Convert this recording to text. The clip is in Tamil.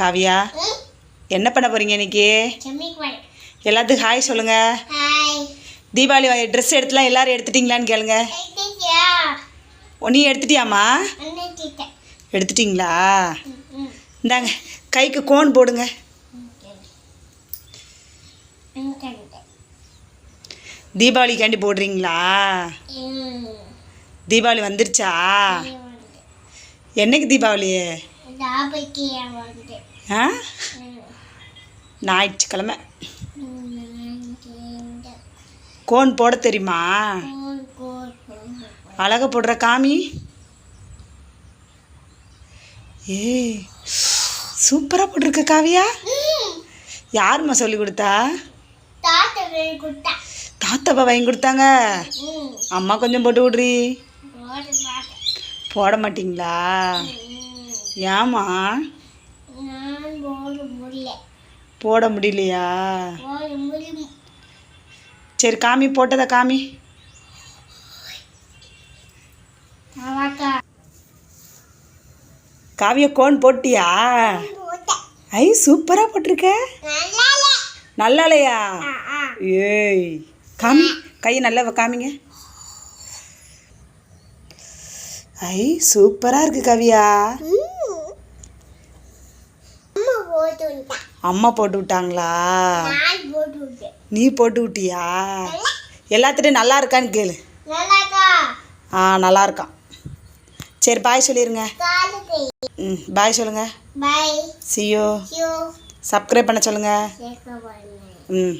காவியா என்ன பண்ண போறீங்க இன்னைக்கு? எல்லாத்துக்கும் ஹாய் சொல்லுங்க. ஹாய் தீபாவளி ட்ரெஸ் எடுத்துலாம் எல்லாரும் எடுத்துட்டீங்களான்னு கேளுங்க. நீ எடுத்துட்டியாம்மா? எடுத்துட்டிங்களா? இந்தாங்க கைக்கு கோன் போடுங்க. தீபாவளிக்காண்டி போடுறீங்களா? தீபாவளி வந்துருச்சா? என்னைக்கு தீபாவளி? ஆ? ஞாயிற்றுக்கிழமை. கோன் போட தெரியுமா? அழகா போடுற காமி? ஏய் சூப்பராக போட்டிருக்க காவியா. யாரும்மா சொல்லி கொடுத்தா? தாத்தாப்பா வாங்கி கொடுத்தாங்க? அம்மா கொஞ்சம் போட்டு விட்றி. போட மாட்டிங்களா? நான் போட முடியல. போட முடியலையா? சரி காமி போட்டதா காமி. காவிய கோன் போட்டியா? ஐ சூப்பராக போட்டிருக்க. நல்லா இல்லையா ஏய் காமி கையை நல்லா காமிங்க. ஐ சூப்பராக இருக்கு கவியா. அம்மா போட்டு விட்டாங்களா நீ போட்டு விட்டியா எல்லாத்துட்டும் நல்லா இருக்கான்னு கேளு. ஆ நல்லா இருக்கான் சரி பாய் சொல்லிடுங்க ம் பாய் சொல்லுங்க. சியோ சப்ஸ்கிரைப் பண்ண சொல்லுங்க. ம்.